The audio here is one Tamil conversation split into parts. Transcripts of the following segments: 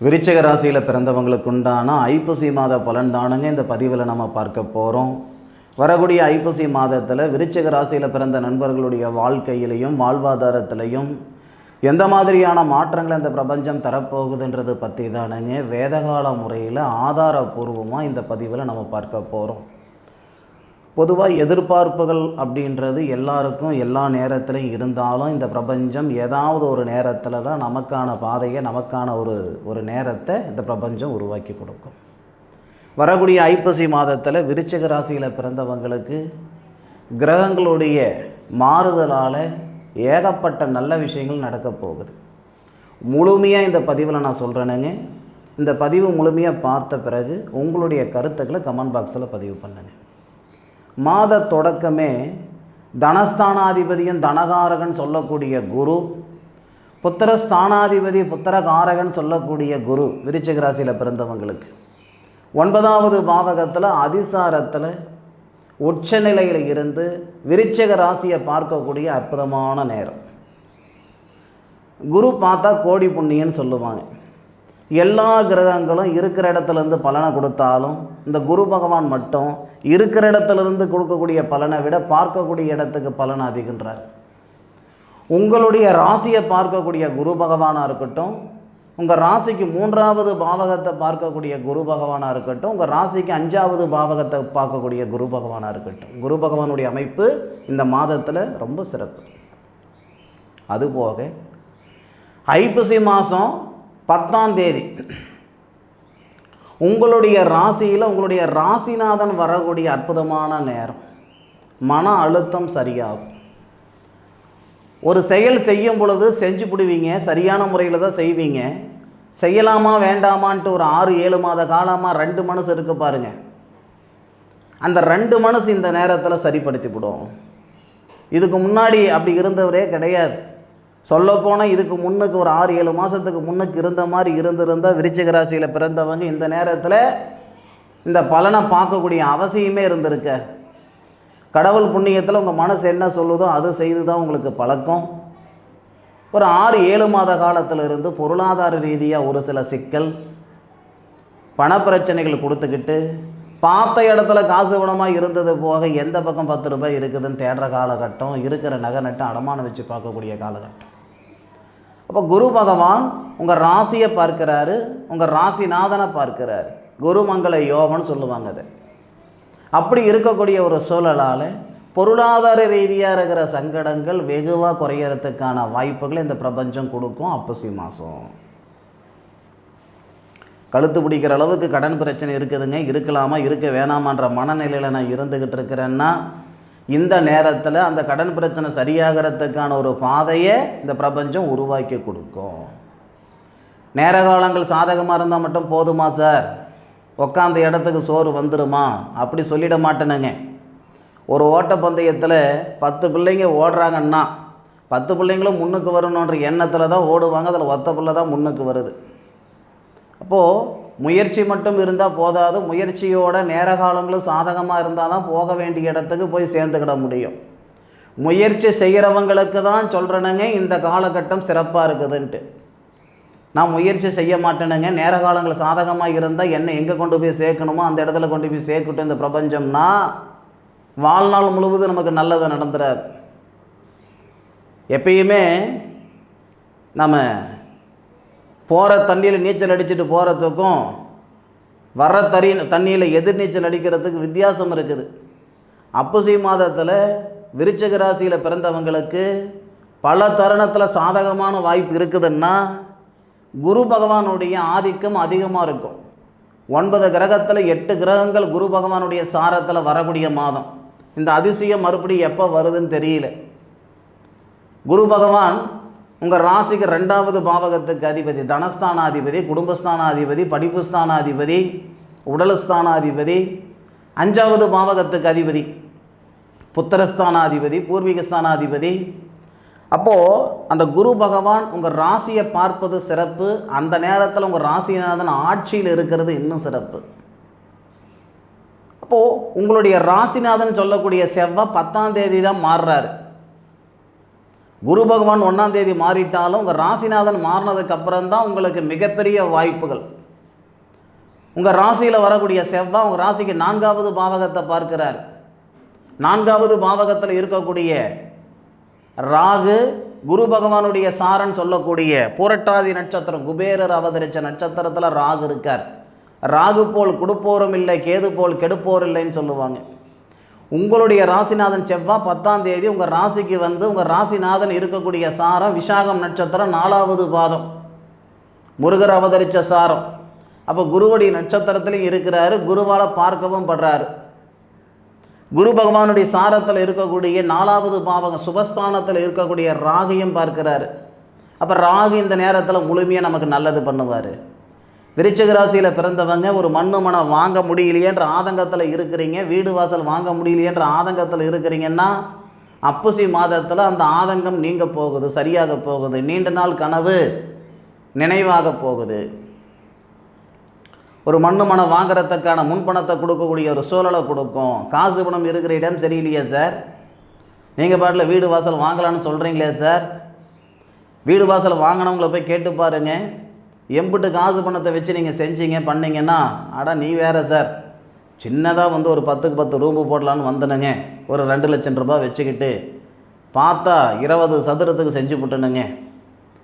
விருச்சக ராசியில் பிறந்தவங்களுக்கு உண்டான ஐப்பசி மாத பலன் தானுங்க இந்த பதிவில் நம்ம பார்க்க போகிறோம் வரக்கூடிய ஐப்பசி மாதத்தில் விருச்சக ராசியில் பிறந்த நண்பர்களுடைய வாழ்க்கையிலையும் வாழ்வாதாரத்திலையும் எந்த மாதிரியான மாற்றங்களை இந்த பிரபஞ்சம் தரப்போகுதுன்றது பற்றி தானுங்க வேதகால முறையில் ஆதாரபூர்வமாக இந்த பதிவில் நம்ம பார்க்க போகிறோம் பொதுவாக எதிர்பார்ப்புகள் அப்படின்றது எல்லாருக்கும் எல்லா நேரத்திலையும் இருந்தாலும் இந்த பிரபஞ்சம் ஏதாவது ஒரு நேரத்தில் தான் நமக்கான பாதையை நமக்கான ஒரு ஒரு நேரத்தை இந்த பிரபஞ்சம் உருவாக்கி கொடுக்கும். வரக்கூடிய ஐப்பசி மாதத்தில் விருச்சிக ராசியில் பிறந்தவங்களுக்கு கிரகங்களுடைய மாறுதலால் ஏகப்பட்ட நல்ல விஷயங்கள் நடக்க போகுது. முழுமையாக இந்த பதிவில் நான் சொல்கிறேனுங்க இந்த பதிவு முழுமையாக பார்த்த பிறகு உங்களுடைய கருத்துக்களை கமெண்ட் பாக்ஸில் பதிவு பண்ணுங்கள் மாத தொடக்கமே தனஸ்தானாதிபதியும் தனகாரகன் சொல்லக்கூடிய குரு புத்திரஸ்தானாதிபதி புத்திரகாரகன் சொல்லக்கூடிய குரு விருச்சிக ராசியில் பிறந்தவங்களுக்கு. ஒன்பதாவது பாவகத்தில் அதிசாரத்தில் உச்சநிலையில் இருந்து விருச்சிக ராசியை பார்க்கக்கூடிய அற்புதமான நேரம். குரு பார்த்தா கோடி புண்ணியன்னு சொல்லுவாங்க. எல்லா கிரகங்களும் இருக்கிற இடத்துலேருந்து பலனை கொடுத்தாலும் இந்த குரு பகவான் மட்டும் இருக்கிற இடத்துலேருந்து கொடுக்கக்கூடிய பலனை விட பார்க்கக்கூடிய இடத்துக்கு பலன் அதிகின்றார். உங்களுடைய ராசியை பார்க்கக்கூடிய குரு பகவானாக இருக்கட்டும் உங்கள் ராசிக்கு மூன்றாவது பாவகத்தை பார்க்கக்கூடிய குரு பகவானாக இருக்கட்டும் உங்கள் ராசிக்கு அஞ்சாவது பாவகத்தை பார்க்கக்கூடிய குரு பகவானாக இருக்கட்டும். குரு பகவானுடைய அமைப்பு இந்த மாதத்தில் ரொம்ப சிறப்பு. அதுபோக ஐப்பசி மாதம் பத்தாம் தேதி. உங்களுடைய ராசியில் உங்களுடைய ராசிநாதன் வரக்கூடிய அற்புதமான நேரம். மன அழுத்தம் சரியாகும். ஒரு செயல் செய்யும் பொழுது செஞ்சு பிடுவீங்க சரியான முறையில் தான் செய்வீங்க. செய்யலாமா வேண்டாமான்ட்டு ஒரு ஆறு ஏழு மாத காலமாக ரெண்டு மனசு இருக்குது பாருங்க. அந்த ரெண்டு மனசு இந்த நேரத்தில் சரிப்படுத்தி விடும் இதுக்கு முன்னாடி அப்படி இருந்தவரே கிடையாது. சொல்லப்போனால் இதுக்கு முன்னுக்கு ஒரு ஆறு ஏழு மாதத்துக்கு முன்னுக்கு இருந்த மாதிரி இருந்திருந்தால் விருச்சிக ராசியில் பிறந்தவங்க இந்த நேரத்தில் இந்த பலனை பார்க்கக்கூடிய அவசியமே இருந்திருக்க. கடவுள் புண்ணியத்தில் உங்கள் மனசு என்ன சொல்லுதோ அது செய்து தான் உங்களுக்கு பழக்கம். ஒரு ஆறு ஏழு மாத காலத்தில் இருந்து பொருளாதார ரீதியாக ஒரு சில சிக்கல் பணப்பிரச்சனைகள் கொடுத்துக்கிட்டு பார்த்த இடத்துல காசு குணமாக இருந்தது போக எந்த பக்கம் பத்து ரூபாய் இருக்குதுன்னு தேடுற காலகட்டம் இருக்கிற நகை நட்டு அடமானம் வச்சு பார்க்கக்கூடிய காலகட்டம். அப்போ குரு பகவான் உங்கள் ராசியை பார்க்கிறாரு உங்கள் ராசிநாதனை பார்க்கிறாரு. குருமங்கள யோகம்னு சொல்லுவாங்க அது. அப்படி இருக்கக்கூடிய ஒரு சூழலால் பொருளாதார ரீதியாக இருக்கிற சங்கடங்கள் வெகுவாக குறையறதுக்கான வாய்ப்புகளை இந்த பிரபஞ்சம் கொடுக்கும் அப்பசி மாதம் கழுத்து பிடிக்கிற அளவுக்கு கடன் பிரச்சனை இருக்குதுங்க இருக்கலாமா இருக்க வேணாமான்ற மனநிலையில் நான் இருந்துக்கிட்டு இருக்கிறேன்னா இந்த நேரத்தில் அந்த கடன் பிரச்சனை சரியாகிறதுக்கான ஒரு பாதையை இந்த பிரபஞ்சம் உருவாக்கி கொடுக்கும். நேர காலங்கள் சாதகமாக இருந்தால் மட்டும் போதுமா சார்? உக்காந்த இடத்துக்கு சோறு வந்துடுமா அப்படி சொல்லிட மாட்டேனுங்க. ஒரு ஓட்டப்பந்தயத்தில் பத்து பிள்ளைங்க ஓடுறாங்கன்னா பத்து பிள்ளைங்களும் முன்னுக்கு வரணுன்ற எண்ணத்தில் தான் ஓடுவாங்க அதில் ஒத்த பிள்ளை தான் முன்னுக்கு வருது. அப்போது முயற்சி மட்டும் இருந்தால் போதாது. முயற்சியோட நேர காலங்களும் சாதகமாக இருந்தால் தான் போக வேண்டிய இடத்துக்கு போய் சேர்ந்துக்கிட முடியும். முயற்சி செய்கிறவங்களுக்கு தான் சொல்கிறேனுங்க இந்த காலகட்டம் சிறப்பாக இருக்குதுன்ட்டு. நான் முயற்சி செய்ய மாட்டேனுங்க. நேர காலங்கள் சாதகமாக இருந்தால் என்ன எங்கே கொண்டு போய் சேர்க்கணுமோ அந்த இடத்துல கொண்டு போய் சேர்க்கட்டும் இந்த பிரபஞ்சம்னா வாழ்நாள் முழுவதும் நமக்கு நல்லது நடந்துடாது எப்பயுமே நம்ம போகிற தண்ணியில் நீச்சல் அடிச்சுட்டு போகிறதுக்கும் வர்ற தறி தண்ணியில் எதிர்நீச்சல் அடிக்கிறதுக்கு வித்தியாசம் இருக்குது. அப்புசி மாதத்தில் விருச்சக ராசியில் பிறந்தவங்களுக்கு பல தருணத்தில் சாதகமான வாய்ப்பு இருக்குதுன்னா குரு பகவானுடைய ஆதிக்கம் அதிகமாக இருக்கும். ஒன்பது கிரகத்தில் எட்டு கிரகங்கள் குரு பகவானுடைய சாரத்தில் வரக்கூடிய மாதம். இந்த அதிசயம் மறுபடியும் எப்போ வருதுன்னு தெரியல. குரு பகவான் உங்கள் ராசிக்கு ரெண்டாவது பாவகத்துக்கு அதிபதி தனஸ்தானாதிபதி குடும்பஸ்தானாதிபதி படிப்பு ஸ்தானாதிபதி உடலஸ்தானாதிபதி அஞ்சாவது பாவகத்துக்கு அதிபதி புத்திரஸ்தானாதிபதி பூர்வீகஸ்தானாதிபதி. அப்போது அந்த குரு பகவான் உங்கள் ராசியை பார்ப்பது சிறப்பு. அந்த நேரத்தில் உங்கள் ராசிநாதன் ஆட்சியில் இருக்கிறது இன்னும் சிறப்பு. அப்போது உங்களுடைய ராசிநாதன் சொல்லக்கூடிய செவ்வாய் பத்தாம் தேதி தான் மாறுறாரு. குரு பகவான் ஒன்றாம் தேதி மாறிட்டாலும் உங்கள் ராசிநாதன் மாறினதுக்கு அப்புறம் தான் உங்களுக்கு மிகப்பெரிய வாய்ப்புகள். உங்கள் ராசியில் வரக்கூடிய செவ்வாய் உங்கள் ராசிக்கு நான்காவது பாவகத்தை பார்க்கிறார். நான்காவது பாவகத்தில் இருக்கக்கூடிய ராகு குரு பகவானுடைய சாரன் சொல்லக்கூடிய புரட்டாதி நட்சத்திரம் குபேரர் அவதரித்த நட்சத்திரத்தில் ராகு இருக்கார். ராகு போல் கொடுப்போரும் இல்லை கேது போல் கெடுப்போர் இல்லைன்னு சொல்லுவாங்க. உங்களுடைய ராசிநாதன் செவ்வாய் பத்தாம் தேதி உங்கள் ராசிக்கு வந்து உங்கள் ராசிநாதன் இருக்கக்கூடிய சாரம் விசாகம் நட்சத்திரம் நாலாவது பாதம். முருகர் அவதரித்த சாரம். அப்போ குருவுடைய நட்சத்திரத்திலையும் இருக்கிறாரு குருவால் பார்க்கவும் படுறாரு. குரு பகவானுடைய சாரத்தில் இருக்கக்கூடிய நாலாவது பாவகம் சுபஸ்தானத்தில் இருக்கக்கூடிய ராகியும் பார்க்கிறாரு. அப்போ ராகு இந்த நேரத்தில் முழுமையாக நமக்கு நல்லது பண்ணுவார். விருச்சிக ராசியில் பிறந்தவங்க ஒரு மண்ணு மனம் வாங்க முடியலையேன்ற ஆதங்கத்தில் இருக்கிறீங்க வீடு வாசல் வாங்க முடியலையேன்ற ஆதங்கத்தில் இருக்கிறீங்கன்னா அப்புசி மாதத்தில் அந்த ஆதங்கம் நீங்க போகுது சரியாக போகுது. நீண்ட நாள் கனவு நினைவாக போகுது. ஒரு மண்ணு மனம் வாங்குறதுக்கான முன்பணத்தை கொடுக்கக்கூடிய ஒரு சூழலை கொடுக்கும். காசு பணம் இருக்கிற இடம் சரியில்லையா சார் நீங்கள் பாட்டில் வீடு வாசல் வாங்கலான்னு சொல்கிறீங்களே சார் வீடு வாசல் வாங்கினவங்கள போய் கேட்டு பாருங்கள் எம்பிட்டு காசு பணத்தை வச்சு நீங்கள் செஞ்சீங்க பண்ணீங்கன்னா அடா நீ வேற சார். சின்னதாக வந்து ஒரு பத்துக்கு பத்து ரூம்பு போடலான்னு வந்தனுங்க. ஒரு ரெண்டு லட்சம் ரூபாய் வச்சுக்கிட்டு பார்த்தா இருபது சதுரத்துக்கு செஞ்சு போட்டனுங்க.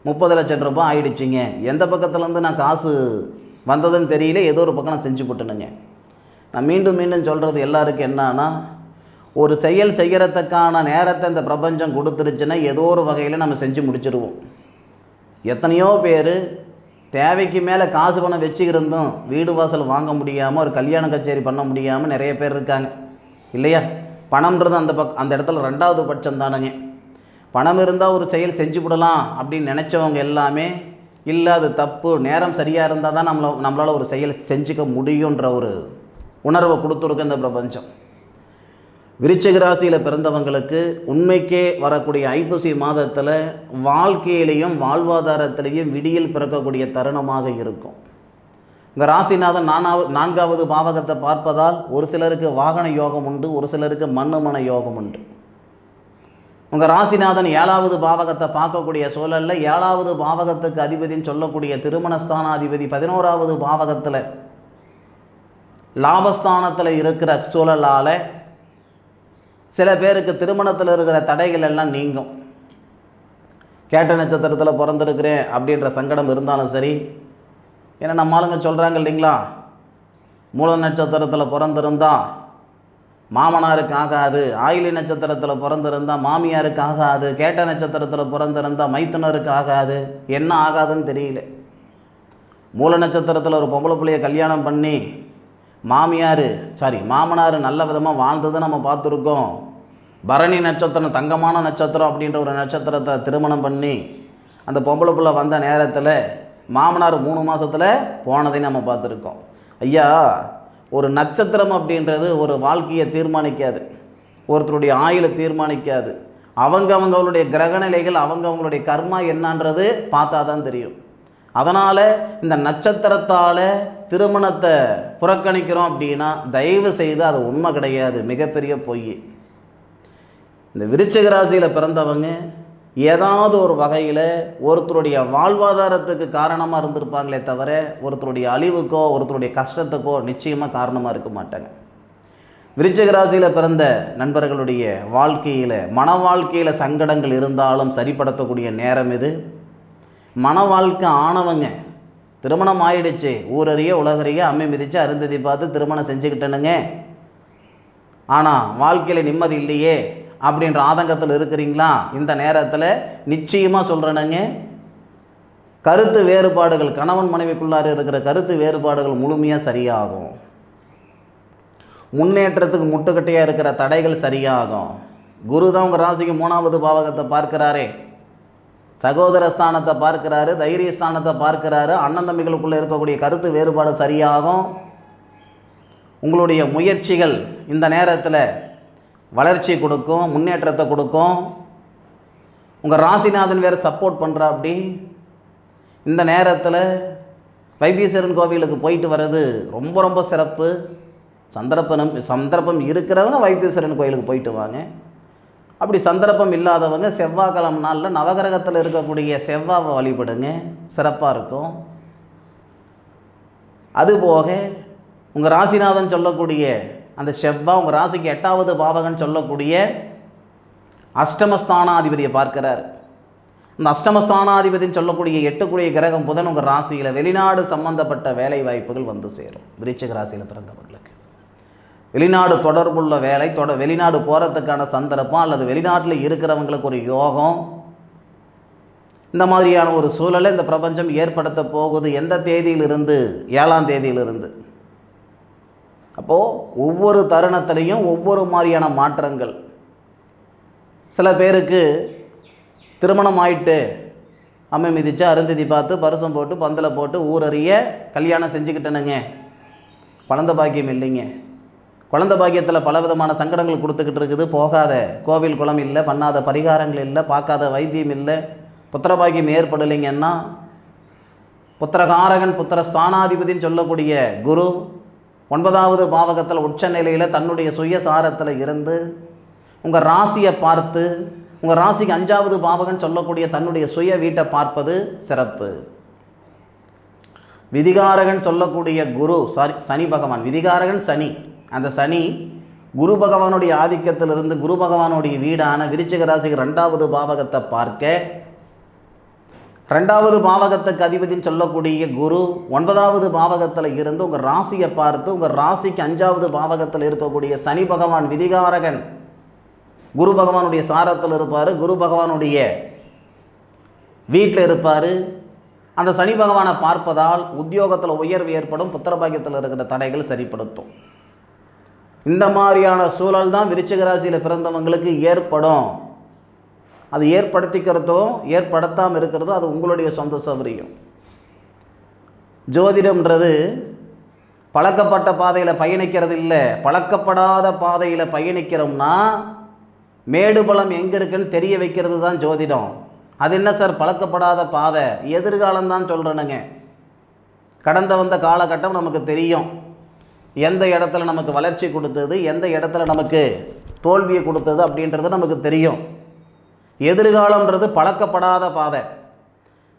முப்பது லட்சம் ரூபாய் ஆயிடுச்சிங்க. எந்த பக்கத்துலேருந்து நான் காசு வந்ததுன்னு தெரியல ஏதோ ஒரு பக்கம் நான் செஞ்சு போட்டனுங்க. நான் மீண்டும் மீண்டும் சொல்கிறது எல்லாருக்கும் என்னன்னா ஒரு செயல் செய்கிறதுக்கான நேரத்தை இந்த பிரபஞ்சம் கொடுத்துருச்சுன்னா ஏதோ ஒரு வகையில் நம்ம செஞ்சு முடிச்சிருவோம். எத்தனையோ பேர் தேவைக்கு மேலே காசு பணம் வச்சுக்கிருந்தும் வீடு வாசல் வாங்க முடியாமல் ஒரு கல்யாண கச்சேரி பண்ண முடியாமல் நிறைய பேர் இருக்காங்க. இல்லையா? பணம்ன்றது அந்த பக் அந்த இடத்துல ரெண்டாவது பட்சம் தானுங்க. பணம் இருந்தால் ஒரு செயல் செஞ்சு விடலாம் அப்படின்னு நினச்சவங்க எல்லாமே இல்லை அது தப்பு நேரம் சரியாக இருந்தால் தான் நம்மளை நம்மளால் ஒரு செயல் செஞ்சுக்க முடியுன்ற ஒரு உணர்வை கொடுத்துருக்கு இந்த பிரபஞ்சம். விருச்சிக ராசியில் பிறந்தவங்களுக்கு உண்மைக்கே வரக்கூடிய ஐப்பசி மாதத்தில் வாழ்க்கையிலையும் வாழ்வாதாரத்திலையும் விடியில் பிறக்கக்கூடிய தருணமாக இருக்கும். இங்கே ராசிநாதன் நானாவது நான்காவது பாவகத்தை பார்ப்பதால் ஒரு சிலருக்கு வாகன யோகம் உண்டு ஒரு சிலருக்கு மண்ணுமன யோகம் உண்டு. உங்கள் ராசிநாதன் ஏழாவது பாவகத்தை பார்க்கக்கூடிய சூழலில் ஏழாவது பாவகத்துக்கு அதிபதின்னு சொல்லக்கூடிய திருமணஸ்தானாதிபதி பதினோராவது பாவகத்தில் லாபஸ்தானத்தில் இருக்கிற சூழலால் சில பேருக்கு திருமணத்தில் இருக்கிற தடைகள் எல்லாம் நீங்கும். கேட்ட நட்சத்திரத்தில் பிறந்திருக்கிறேன் அப்படின்ற சங்கடம் இருந்தாலும் சரி ஏன்னா நம்ம ஆளுங்க சொல்கிறாங்க இல்லைங்களா? மூல நட்சத்திரத்தில் பிறந்திருந்தா மாமனாருக்கு ஆகாது ஆயிலி நட்சத்திரத்தில் பிறந்திருந்தா மாமியாருக்கு ஆகாது கேட்ட நட்சத்திரத்தில் பிறந்திருந்தா மைத்துனருக்கு ஆகாது என்ன ஆகாதுன்னு தெரியல. மூல நட்சத்திரத்தில் ஒரு பொம்பளை பிள்ளைய கல்யாணம் பண்ணி மாமியார் சாரி மாமனார் நல்ல விதமாக வாழ்ந்ததை நம்ம பார்த்துருக்கோம். பரணி நட்சத்திரம் தங்கமான நட்சத்திரம் அப்படின்ற ஒரு நட்சத்திரத்தை திருமணம் பண்ணி அந்த பொம்பளை பிள்ளை வந்த நேரத்தில் மாமனார் மூணு மாதத்தில் போனதையும் நம்ம பார்த்துருக்கோம். ஐயா ஒரு நட்சத்திரம் அப்படின்றது ஒரு வாழ்க்கையை தீர்மானிக்காது. ஒருத்தருடைய ஆயுளை தீர்மானிக்காது. அவங்க அவங்களுடைய கிரகநிலைகள் அவங்க அவங்களுடைய கர்மா என்னன்றது பார்த்தா தான் தெரியும். அதனால் இந்த நட்சத்திரத்தால் திருமணத்தை புறக்கணிக்கிறோம் அப்படின்னா தயவு செய்து அது உண்மை கிடையாது மிகப்பெரிய பொய். இந்த விருச்சிக ராசியில் பிறந்தவங்க ஏதாவது ஒரு வகையில் ஒருத்தருடைய வாழ்வாதாரத்துக்கு காரணமாக இருந்திருப்பாங்களே தவிர ஒருத்தருடைய அழிவுக்கோ ஒருத்தருடைய கஷ்டத்துக்கோ நிச்சயமாக காரணமாக இருக்க மாட்டாங்க. விருச்சிக ராசியில் பிறந்த நண்பர்களுடைய வாழ்க்கையில் மன வாழ்க்கையில் சங்கடங்கள் இருந்தாலும் சரிப்படுத்தக்கூடிய நேரம் இது. மன வாழ்க்கை ஆனவங்க. திருமணம் ஆயிடுச்சு. ஊரறிய உலகறிய அம்மை மிதித்து அருந்ததி பார்த்து திருமணம் செஞ்சுக்கிட்டனுங்க. ஆனால் வாழ்க்கையில் நிம்மதி இல்லையே அப்படின்ற ஆதங்கத்தில் இருக்கிறீங்களா? இந்த நேரத்தில் நிச்சயமாக சொல்கிறேனுங்க கருத்து வேறுபாடுகள் கணவன் மனைவிக்குள்ளார இருக்கிற கருத்து வேறுபாடுகள் முழுமையாக சரியாகும். முன்னேற்றத்துக்கு முட்டுக்கட்டையாக இருக்கிற தடைகள் சரியாகும். குரு தான் உங்கள் ராசிக்கு மூணாவது பாவகத்தை பார்க்கிறாரே. சகோதர ஸ்தானத்தை பார்க்கிறாரு தைரிய ஸ்தானத்தை பார்க்கிறாரு அண்ணன் தம்பிகளுக்குள்ளே இருக்கக்கூடிய கருத்து வேறுபாடு சரியாகும். உங்களுடைய முயற்சிகள் இந்த நேரத்தில் வளர்ச்சி கொடுக்கும் முன்னேற்றத்தை கொடுக்கும். உங்கள் ராசிநாதன் வேறு சப்போர்ட் பண்ணுறா அப்படி? இந்த நேரத்தில் வைத்தீஸ்வரன் கோவிலுக்கு போயிட்டு வர்றது ரொம்ப ரொம்ப சிறப்பு. சந்தர்ப்பம் சந்தர்ப்பம் இருக்கிறவங்க வைத்தீஸ்வரன் கோயிலுக்கு போயிட்டு வாங்க. அப்படி சந்தர்ப்பம் இல்லாதவங்க செவ்வாய்க்கிழமை நாளில் நவகிரகத்தில் இருக்கக்கூடிய செவ்வாவை வழிபடுங்க. சிறப்பாக இருக்கும். அதுபோக உங்கள் ராசிநாதன் சொல்லக்கூடிய அந்த செவ்வா உங்கள் ராசிக்கு எட்டாவது பாவகன் சொல்லக்கூடிய அஷ்டமஸ்தானாதிபதியை பார்க்கிறார். இந்த அஷ்டமஸ்தானாதிபதின்னு சொல்லக்கூடிய எட்டுக்குரிய கிரகம் புதன் உங்கள் ராசியில் வெளிநாடு சம்பந்தப்பட்ட வேலை வாய்ப்புகள் வந்து சேரும். விருச்சிக ராசியில் பிறந்தவர்களுக்கு. வெளிநாடு தொடர்புள்ள வேலை தொட வெளிநாடு போகிறதுக்கான சந்தர்ப்பம் அல்லது வெளிநாட்டில் இருக்கிறவங்களுக்கு ஒரு யோகம். இந்த மாதிரியான ஒரு சூழலை இந்த பிரபஞ்சம் ஏற்படுத்த போகுது. எந்த தேதியிலிருந்து? ஏழாம் தேதியிலிருந்து. அப்போது ஒவ்வொரு தருணத்திலையும் ஒவ்வொரு மாதிரியான மாற்றங்கள். சில பேருக்கு திருமணம் ஆயிட்டு அம்மை மிதித்து அருந்ததி பார்த்து பரிசம் போட்டு பந்தலை போட்டு ஊரறிய கல்யாணம் செஞ்சுக்கிட்டனுங்க. குழந்த பாக்கியம் இல்லைங்க. குழந்த பாக்கியத்தில் பலவிதமான சங்கடங்கள் கொடுத்துக்கிட்டு இருக்குது. போகாத. கோவில் குளம் இல்லை பண்ணாத பரிகாரங்கள் இல்லை பார்க்காத வைத்தியம் இல்லை புத்திரபாக்கியம் ஏற்படலைங்கன்னா புத்திரகாரகன் புத்திர ஸ்தானாதிபதின்னு சொல்லக்கூடிய குரு ஒன்பதாவது பாவகத்தில் உச்ச நிலையில் தன்னுடைய சுயசாரத்தில் இருந்து உங்கள் ராசியை பார்த்து உங்கள் ராசிக்கு அஞ்சாவது பாவகன் சொல்லக்கூடிய தன்னுடைய சுய வீட்டை பார்ப்பது சிறப்பு. விதிகாரகன் சொல்லக்கூடிய குரு சாரி சனி பகவான். விதிகாரகன் சனி. அந்த சனி குரு பகவானுடைய ஆதிக்கத்திலிருந்து குரு பகவானுடைய வீடான விருச்சிக ராசிக்கு ரெண்டாவது பாவகத்தை பார்க்க ரெண்டாவது பாவகத்துக்கு அதிபதின்னு சொல்லக்கூடிய குரு ஒன்பதாவது பாவகத்தில் இருந்து உங்கள் ராசியை பார்த்து உங்கள் ராசிக்கு அஞ்சாவது பாவகத்தில் இருக்கக்கூடிய சனி பகவான் விதிகாரகன். குரு பகவானுடைய சாரத்தில் இருப்பார் குரு பகவானுடைய வீட்டில் இருப்பார். அந்த சனி பகவானை பார்ப்பதால் உத்தியோகத்தில் உயர்வு ஏற்படும் புத்திரபாகியத்தில் இருக்கிற தடைகள் சரிப்படுத்தும். இந்த மாதிரியான சூழல் தான் விருச்சிக ராசியில் பிறந்தவங்களுக்கு ஏற்படும். அது ஏற்படுத்திக்கிறதோ ஏற்படுத்தாமல் இருக்கிறதோ அது உங்களுடைய சொந்த சௌகரியம் ஜோதிடம்ன்றது பழக்கப்பட்ட பாதையில் பயணிக்கிறது இல்லை. பழக்கப்படாத பாதையில் பயணிக்கிறோம்னா மேடு பலம் எங்கே இருக்குன்னு தெரிய வைக்கிறது தான் ஜோதிடம். அது என்ன சார்? பழக்கப்படாத பாதை. எதிர்காலம் தான் சொல்கிறேனுங்க கடந்த வந்த காலகட்டம் நமக்கு தெரியும். எந்த இடத்துல நமக்கு வளர்ச்சி கொடுத்தது எந்த இடத்துல நமக்கு தோல்வியை கொடுத்தது அப்படின்றது நமக்கு தெரியும். எதிர்காலம்ன்றது பழக்கப்படாத பாதை.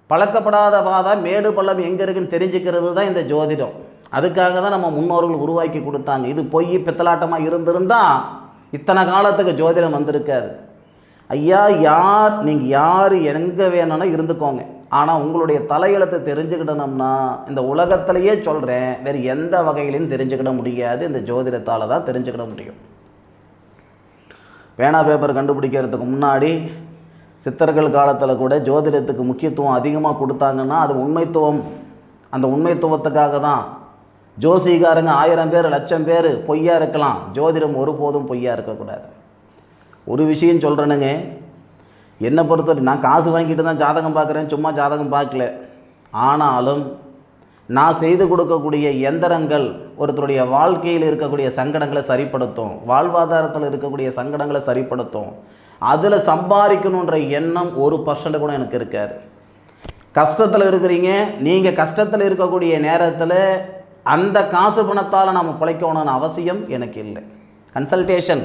பழக்கப்படாத பாதை மேடு பள்ளம் எங்கே இருக்குன்னு தெரிஞ்சுக்கிறது தான் இந்த ஜோதிடம். அதுக்காக தான் நம்ம முன்னோர்கள் உருவாக்கி கொடுத்தாங்க. இது பொய் பித்தலாட்டமாக இருந்திருந்தால் இத்தனை காலத்துக்கு ஜோதிடம் வந்திருக்காது. ஐயா யார் நீங்கள் யார் எங்கே வேணும்னா இருந்துக்கோங்க. ஆனால் உங்களுடைய தலையெழுத்தை தெரிஞ்சுக்கிடணும்னா இந்த உலகத்திலேயே சொல்கிறேன் வேறு எந்த வகையிலையும் தெரிஞ்சுக்கிட முடியாது. இந்த ஜோதிடத்தால் தான் தெரிஞ்சுக்கிட முடியும். பேனா பேப்பர் கண்டுபிடிக்கிறதுக்கு முன்னாடி சித்தர்கள் காலத்தில் கூட ஜோதிடத்துக்கு முக்கியத்துவம் அதிகமாக கொடுத்தாங்கன்னா அது உண்மைத்துவம். அந்த உண்மைத்துவத்துக்காக தான். ஜோசிகாரங்க ஆயிரம் பேர் லட்சம் பேர் பொய்யா இருக்கலாம். ஜோதிடம் ஒருபோதும் பொய்யா இருக்கக்கூடாது. ஒரு விஷயம் சொல்கிறேனுங்க என்னை பொறுத்தவரை நான் காசு வாங்கிட்டு தான் ஜாதகம் பார்க்குறேன் சும்மா ஜாதகம் பார்க்கல. ஆனாலும் நான் செய்து கொடுக்கக்கூடிய எந்திரங்கள் ஒருத்தருடைய வாழ்க்கையில் இருக்கக்கூடிய சங்கடங்களை சரிப்படுத்தும் வாழ்வாதாரத்தில் இருக்கக்கூடிய சங்கடங்களை சரிப்படுத்தும். அதில் சம்பாதிக்கணுன்ற எண்ணம் ஒரு பர்சன்ட் கூட எனக்கு இருக்காது. கஷ்டத்தில் இருக்கிறீங்க நீங்கள் கஷ்டத்தில் இருக்கக்கூடிய நேரத்தில் அந்த காசு பணத்தால் நம்ம பிழைக்கணும்னு அவசியம் எனக்கு இல்லை. கன்சல்டேஷன்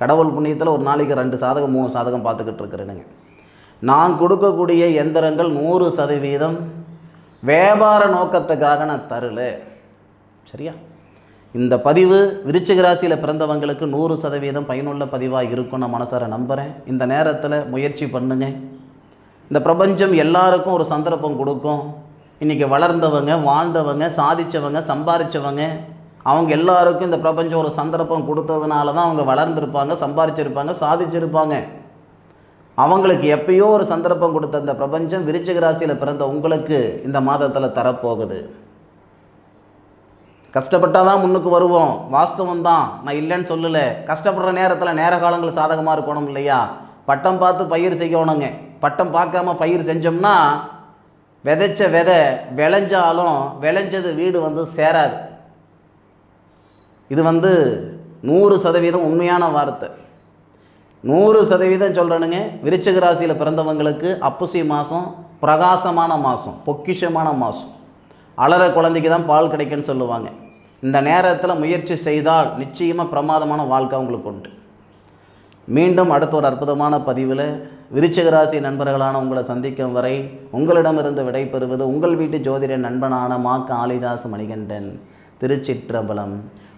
கடவுள் புண்ணியத்தில் ஒரு நாளைக்கு ரெண்டு சாதகம் மூணு சாதகம் பார்த்துக்கிட்டு இருக்கிறேனுங்க நான் கொடுக்கக்கூடிய எந்திரங்கள் நூறு சதவீதம் வியாபார நோக்கத்துக்காக நான் தரல. சரியா? இந்த பதிவு விருச்சிக ராசியில் பிறந்தவங்களுக்கு நூறு சதவீதம் பயனுள்ள பதிவாக இருக்கும் நான் மனசார நம்புகிறேன் இந்த நேரத்தில் முயற்சி பண்ணுங்க. இந்த பிரபஞ்சம் எல்லாருக்கும் ஒரு சந்தர்ப்பம் கொடுக்கும். இன்றைக்கி வளர்ந்தவங்க வாழ்ந்தவங்க சாதித்தவங்க சம்பாதிச்சவங்க அவங்க எல்லாருக்கும் இந்த பிரபஞ்சம் ஒரு சந்தர்ப்பம் கொடுத்ததுனால தான் அவங்க வளர்ந்துருப்பாங்க சம்பாதிச்சிருப்பாங்க சாதிச்சிருப்பாங்க. அவங்களுக்கு எப்பயோ ஒரு சந்தர்ப்பம் கொடுத்த இந்த பிரபஞ்சம் விருச்சிக ராசியில் பிறந்த உங்களுக்கு இந்த மாதத்தில் தரப்போகுது. கஷ்டப்பட்டால் தான் முன்னுக்கு வருவோம். வாஸ்தவம் தான். நான் இல்லைன்னு சொல்லலை. கஷ்டப்படுற நேரத்தில் நேர காலங்கள் சாதகமாக இருக்கணும் இல்லையா? பட்டம் பார்த்து பயிர் செய்யணுங்க. பட்டம் பார்க்காம பயிர் செஞ்சோம்னா விதைச்ச விதை விளைஞ்சாலும் விளைஞ்சது வீடு வந்து சேராது. இது வந்து நூறு சதவீதம் உண்மையான வார்த்தை. நூறு சதவீதம் சொல்கிறேனுங்க விருச்சக ராசியில் பிறந்தவங்களுக்கு அப்புசி மாதம் பிரகாசமான மாதம் பொக்கிஷமான மாதம் அலற குழந்தைக்கு தான் பால் கிடைக்குன்னு சொல்லுவாங்க. இந்த நேரத்தில் முயற்சி செய்தால் நிச்சயமாக பிரமாதமான வாழ்க்கை அவங்களுக்கு உண்டு. மீண்டும் அடுத்த ஒரு அற்புதமான பதிவில் விருச்சிக ராசி நண்பர்களான உங்களை சந்திக்கும் வரை உங்களிடமிருந்து விடைபெறுவது உங்கள் வீட்டு ஜோதிட நண்பனான மா. காளிதாஸ் மணிகண்டன் திருச்சிற்றம்பலம்.